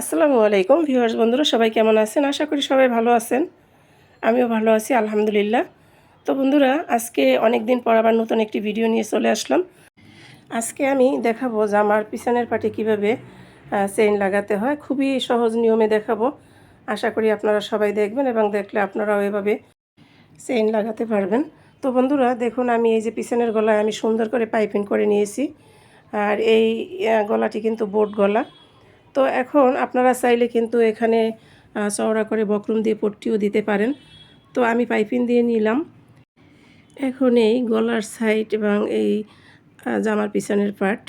আসসালামু আলাইকুম ভিউয়ার্স, বন্ধুরা সবাই কেমন আছেন? আশা করি সবাই ভালো আছেন। আমিও ভালো আছি, আলহামদুলিল্লাহ। তো বন্ধুরা, আজকে অনেক দিন পর আবার নতুন একটি ভিডিও নিয়ে চলে আসলাম। আজকে আমি দেখাবো যে আমার পিছনের পাটে কীভাবে চেইন লাগাতে হয়। খুবই সহজ নিয়মে দেখাবো। আশা করি আপনারা সবাই দেখবেন এবং দেখলে আপনারাও এভাবে চেইন লাগাতে পারবেন। তো বন্ধুরা, দেখুন, আমি এই যে পিছনের গলায় আমি সুন্দর করে পাইপিং করে নিয়েছি। আর এই গলাটি কিন্তু বোট গলা। তো এখন আপনারা চাইলে কিন্তু এখানে চওড়া করে বকরুম দিয়ে পট্টিও দিতে পারেন। তো আমি পাইপিং দিয়ে নিলাম। এখন এই গলার সাইড এবং এই জামার পিছনের পার্ট,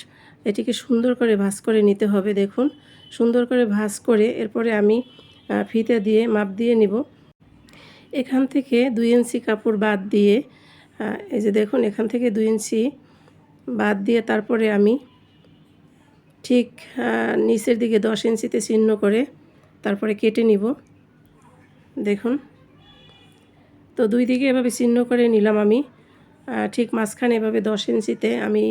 এটিকে সুন্দর করে ভাঁজ করে নিতে হবে দেখুন। সুন্দর করে ভাঁজ করে এরপরে আমি ফিতে দিয়ে মাপ দিয়ে নিব। এখান থেকে দুই ইঞ্চি কাপড় বাদ দিয়ে এই যে দেখুন এখান থেকে দুই ইঞ্চি বাদ দিয়ে তারপরে আমি ঠিক নিচের দিকে দশ ইঞ্চিতে চিহ্ন করে তারপরে কেটে নিব। দেখুন, তো দুই দিকে এভাবে চিহ্ন করে নিলাম আমি। ঠিক মাঝখানে এভাবে দশ ইঞ্চিতে আমি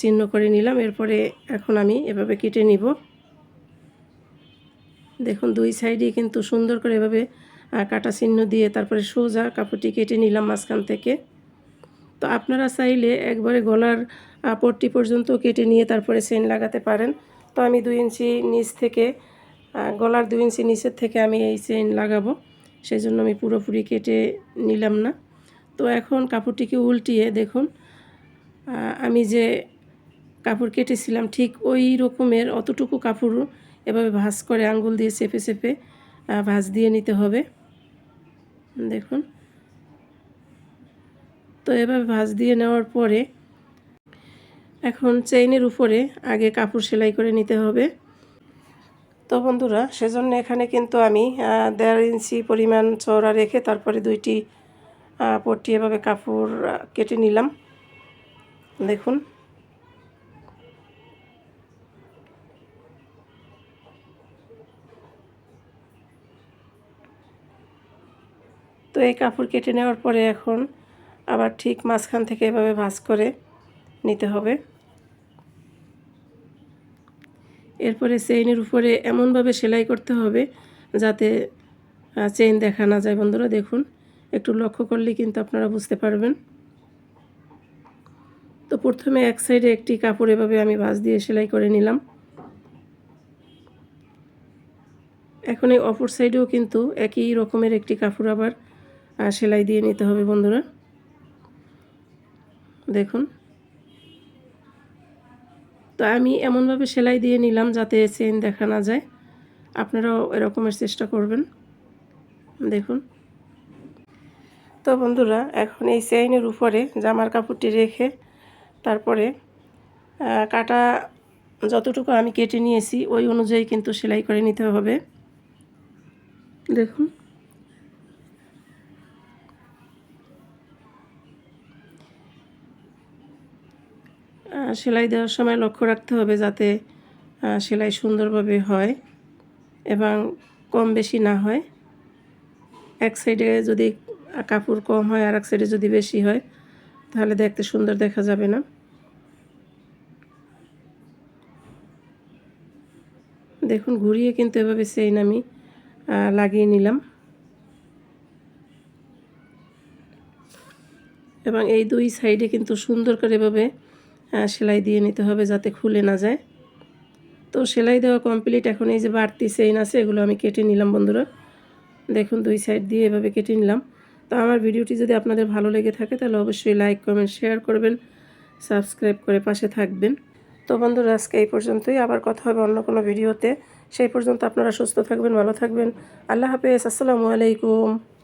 চিহ্ন করে নিলাম। এরপরে এখন আমি এভাবে কেটে নিব। দেখুন, দুই সাইডে কিন্তু সুন্দর করে এভাবে কাটা চিহ্ন দিয়ে তারপরে সোজা কাপড়টি কেটে নিলাম মাঝখান থেকে। তো আপনারা চাইলে একবারে গলার পট্টি পর্যন্ত কেটে নিয়ে তারপরে সেন লাগাতে পারেন। তো আমি দুই ইঞ্চি নিচ থেকে গলার দুই ইঞ্চি নিচের থেকে আমি এই চেন লাগাবো। সেই জন্য আমি পুরোপুরি কেটে নিলাম না। তো এখন কাপড়টিকে উল্টিয়ে দেখুন আমি যে কাপড় কেটেছিলাম ঠিক ওই রকমের অতটুকু কাপড় এভাবে ভাঁজ করে আঙ্গুল দিয়ে চেপে চেপে ভাঁজ দিয়ে নিতে হবে। দেখুন। তো এভাবে ভাঁজ দিয়ে নেওয়ার পরে এখন চেইনের উপরে আগে কাপড় সেলাই করে নিতে হবে। তো বন্ধুরা, সেজন্য এখানে কিন্তু আমি দেড় ইঞ্চি পরিমাণ চওড়া রেখে তারপরে দুইটি পট্টি এভাবে কাপড় কেটে নিলাম। দেখুন। তো এই কাপড় কেটে নেওয়ার পরে এখন আবার ঠিক মাঝখান থেকে এভাবে ভাঁজ করে নিতে হবে। এরপরে চেইনের উপরে এমনভাবে সেলাই করতে হবে যাতে চেইন দেখা না যায়। বন্ধুরা, দেখুন, একটু লক্ষ্য করলে কিন্তু আপনারা বুঝতে পারবেন। তো প্রথমে এক সাইডে একটি কাপড় এভাবে আমি ভাঁজ দিয়ে সেলাই করে নিলাম। এখন এই অপর সাইডেও কিন্তু একই রকমের একটি কাপড় আবার সেলাই দিয়ে নিতে হবে বন্ধুরা। দেখুন তো আমি এমনভাবে সেলাই দিয়ে নিলাম যাতে চেন দেখা না যায়। আপনারাও এরকমের চেষ্টা করবেন। দেখুন। তো বন্ধুরা, এখন এই চেইনের উপরে জামার কাপড়টি রেখে তারপরে কাটা যতটুকু আমি কেটে নিয়েছি, ওই অনুযায়ী কিন্তু সেলাই করে নিতে হবে। দেখুন। সেলাই দেওয়ার সময় লক্ষ্য রাখতে হবে যাতে সেলাই সুন্দরভাবে হয় এবং কম বেশি না হয়। এক সাইডে যদি কাপড় কম হয় আর এক সাইডে যদি বেশি হয়, তাহলে দেখতে সুন্দর দেখা যাবে না। দেখুন, ঘুরিয়ে কিন্তু এভাবে চেইন আমি লাগিয়ে নিলাম। এবং এই দুই সাইডে কিন্তু সুন্দর করে এভাবে সেলাই দিয়ে নিতে হবে যাতে খুলে না যায়। তো সেলাই দেওয়া কমপ্লিট এখন এই যে বাড়তি চেইন আছে, এগুলো আমি কেটে নিলাম বন্ধুরা। দেখুন দুই সাইড দিয়ে এভাবে কেটে নিলাম। তো আমার ভিডিওটি যদি আপনাদের ভালো লেগে থাকে, তাহলে অবশ্যই লাইক কমেন্ট শেয়ার করবেন সাবস্ক্রাইব করে পাশে থাকবেন। তো বন্ধুরা, আজকে এই পর্যন্তই। আবার কথা হবে অন্য কোনো ভিডিওতে। সেই পর্যন্ত আপনারা সুস্থ থাকবেন, ভালো থাকবেন। আল্লাহ হাফেজ, আসসালামু আলাইকুম।